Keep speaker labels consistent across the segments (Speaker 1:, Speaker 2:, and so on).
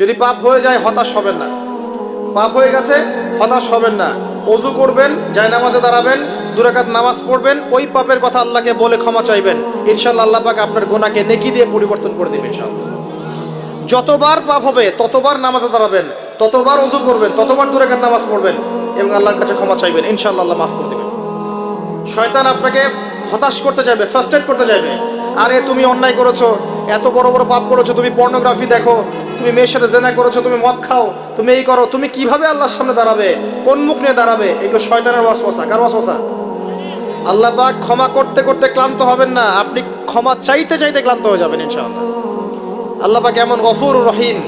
Speaker 1: যদি পাপ হয়ে যায়, হতাশ হবেন না। পাপ হয়ে গেছে, হতাশ হবেন না। অজু করবেন যায় নামাজে দাঁড়াবেন দুরাকাত নামাজ পড়বেন, ওই পাপের কথা আল্লাহকে বলে ক্ষমা চাইবেন। ইনশাল্লাহ আল্লাহ পাক আপনার গোনাকে নেকি দিয়ে পরিবর্তন করে দেবেন যতবার পাপ হবে, ততবার নামাজে দাঁড়াবেন, ততবার অজু করবেন, ততবার দুরাকাত নামাজ পড়বেন এবং আল্লাহর কাছে ক্ষমা চাইবেন। ইনশাল্লাহ আল্লাহ মাফ করে দেবেন। শয়তান আপনাকে হতাশ করতে যাবে ফার্স্টেড করতে যাবে আরে তুমি অন্যায় করেছ, এত বড় বড় পাপ করেছ, তুমি পর্নোগ্রাফি দেখো, তুমি মেয়ের সাথে জেনা করেছ, তুমি মদ খাও, তুমি এই করো, তুমি কীভাবে আল্লাহর সামনে দাঁড়াবে? কোন মুখ নিয়ে দাঁড়াবে? এগুলো শয়তানের ওয়াসওয়াসা। কার ওয়াসওয়াসা? আল্লাহ পাক ক্ষমা করতে করতে ক্লান্ত হবেন না, আপনি ক্ষমা চাইতে চাইতে ক্লান্ত হয়ে যাবেন ইনশাআল্লাহ। আল্লাহ পাক এমন গফুর রহিম,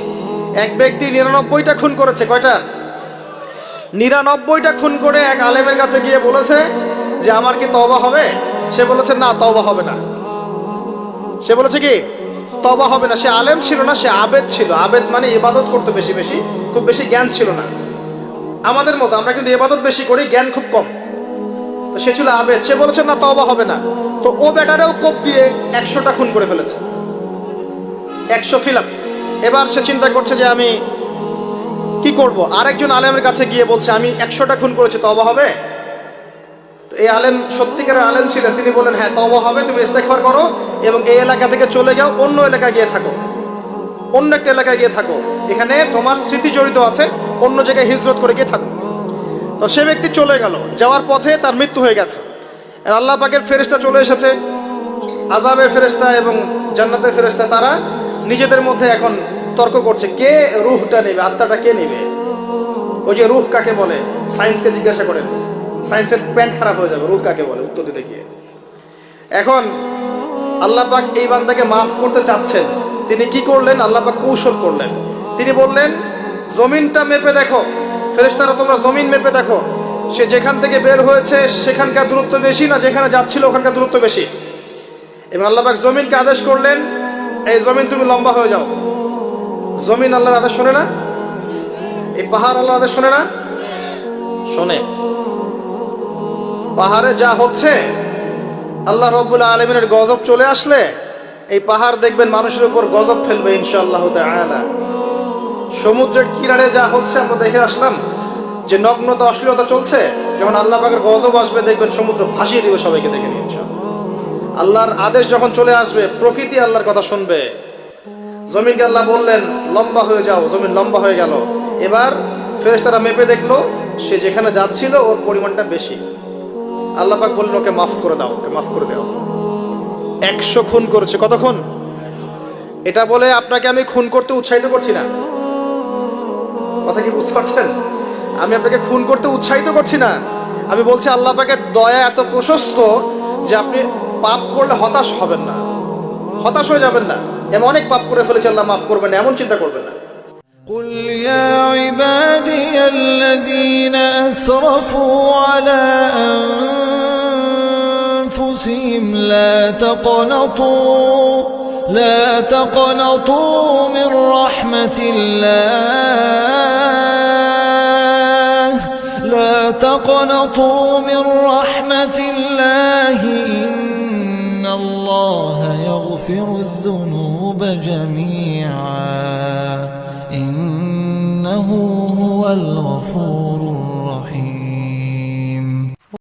Speaker 1: এক ব্যক্তি নিরানব্বইটা খুন করেছে, কয়টা? নিরানব্বইটা খুন করে এক আলেমের কাছে গিয়ে বলেছে যে, আমার কি তবা হবে? সে বলেছে, না তবা হবে না। সে বলেছে কি? তবা হবে না। সে আলেম ছিল না, সে আবেদ ছিল। আবেদ মানে ইবাদত করতে বেশি বেশি, খুব বেশি জ্ঞান ছিল না। আমাদের মতো আমরা কিন্তু ইবাদত বেশি করি, জ্ঞান খুব কম। তো সে ছিল আবেদ। সে বলেছে, না তবা হবে না। তো ও বেটারেও কোপ দিয়ে একশোটা খুন করে ফেলেছে। একশো ফিলাপ এবার সে চিন্তা করছে যে আমি কি করব? আরেকজন আলেমের কাছে গিয়ে বলছে, আমি একশোটা খুন করেছি তবা হবে? এই আলেম, সত্যিকারের আলেম ছিলেন। তিনি বলেন হ্যাঁ তবা হবে, তুমি ইস্তেকফার করো এবং এই এলাকা থেকে চলে যাও, অন্য এলাকায় গিয়ে থাকো। অন্য একটা এলাকায় গিয়ে থাকো। এখানে তোমার স্মৃতি জড়িত আছে, অন্য জায়গায় হিজরত করে গিয়ে থাকো। তো সে ব্যক্তি চলে গেল। যাওয়ার পথে তার মৃত্যু হয়ে গেছে। আল্লাহ পাকের ফেরেশতা চলে এসেছে। আজাবের ফেরেশতা এবং জান্নাতের ফেরেশতা, তারা নিজেদের মধ্যে এখন তর্ক করছে, কে রুহটা নেবে? আত্মাটা কে নেবে? ওই যে রুহ কাকে বলে? সায়েন্সকে জিজ্ঞাসা করেন। সায়েন্সের প্যান্ট খারাপ হয়ে যাবে রুহ কাকে বলে? উত্তর দিতে গিয়ে। এখন আল্লাহ পাক এই বান্দাকে মাফ করতে চাচ্ছেন। তিনি কি করলেন? আল্লাহ পাক কৌশল করলেন। তিনি বললেন, জমিনটা মেপে দেখো। ফেরেশতারা, তোমরা জমিন মেপে দেখো। সে যেখান থেকে বের হয়েছে, সেখানকার দূরত্ব বেশি না যেখানে যাচ্ছিল, ওখানকার দূরত্ব বেশি? এবং আল্লাহ পাক জমিনকে আদেশ করলেন, এই জমিন তুমি লম্বা হয়ে যাও। জমিন আল্লাহর আদেশ শোনে না? এই পাহাড় আল্লাহর আদেশ শোনে না? শোনে। পাহাড়ে যা হচ্ছে, আল্লাহ রব্বুল আলমিনের গজব চলে আসলে, এই পাহাড় দেখবেন মানুষের উপর গজব ফেলবে ইনশাআল্লাহ সমুদ্রের কিনারে যা হচ্ছে, আমরা দেখে আসলাম যে নগ্নতা, অশ্লীলতা চলছে। যখন আল্লাহ গজব আসবে, দেখবেন সমুদ্র ভাসিয়ে দিবে সবাইকে দেখে নিয়ে আল্লাহর আদেশ যখন চলে আসবে, প্রকৃতি আল্লাহর কথা শুনবে। জমিনকে আল্লাহ বললেন, লম্বা হয়ে যাও, জমিন লম্বা হয়ে গেল। এবার ফেরেশতারা মেপে দেখল, সে যেখানে যাচ্ছিল, ওর পরিমাণটা বেশি। আল্লাহ পাক বললেন ওকে মাফ করে দাও ওকে মাফ করে দাও একশো খুন করেছে কত খুন এটা বলে আপনাকে আমি খুন করতে উৎসাহিত করছি না কথা কি বুঝতে পারছেন আমি আপনাকে খুন করতে উৎসাহিত করছি না আমি বলছি আল্লাহ পাকের দয়া এত প্রশস্ত যে আপনি পাপ করলে হতাশ হবেন না হতাশ হয়ে যাবেন না এমন অনেক পাপ করে ফেলেছে আল্লাহ মাফ করবেন না এমন চিন্তা করবেন না
Speaker 2: قل يا عبادي الذين أسرفوا على أنفسهم لا تقنطوا لا تقنطوا من رحمة الله. لا تقنطوا من رحمة الله. إن الله يغفر الذنوب جميعا. إنه هو الغفور